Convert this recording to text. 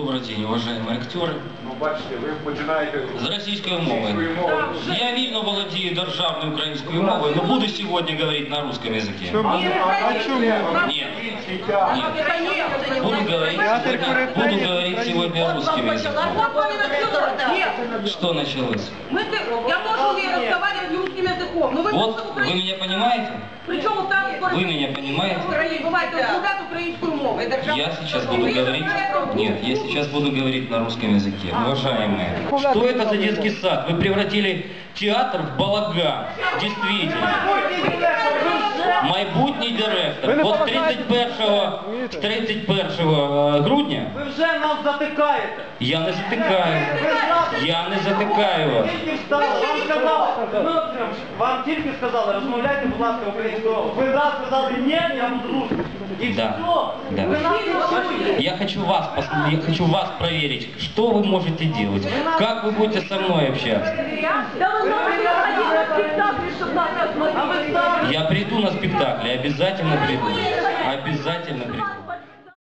Добрый день, уважаемые актеры. Ну, бачите, ви починаєте З російською мовою. російською мовою. Я вільно володію державною українською мовою, но буду сегодня говорить на русском языке. А, а, а чому? Нет, Театр. буду говорить сегодня, буду говорить сегодня русским языком. Что началось? Мы, я тоже умею разговаривать русским языком. Но вы Вот, просто вы меня понимаете? Причем там Вы меня понимаете? Бывает, разговаривать украинскую мову. Я сейчас буду говорить... Нет, я сейчас буду говорить на русском языке. Уважаемые, что это за детский сад? Вы превратили театр в балаган. Действительно Майбутній директор. От 31, 31 грудня Ви вже нам затикаєте. я не затикаю. Я не затикаю вас. Тільки встали, вам сказали, Дмитро, вам тільки сказали, розмовляйте, будь ласка, українською мовою. Ви раз сказали, ні, я буду русским. І Да, все. да. Ви нас не слухаєте. Я хочу вас, пос- я хочу вас проверить, что вы можете делать, как вы будете со мной общаться. Да вы можете ходить на спектакль, чтобы нас А ви осмотреть. Я приду на спектакль, обязательно приду. Обязательно приду.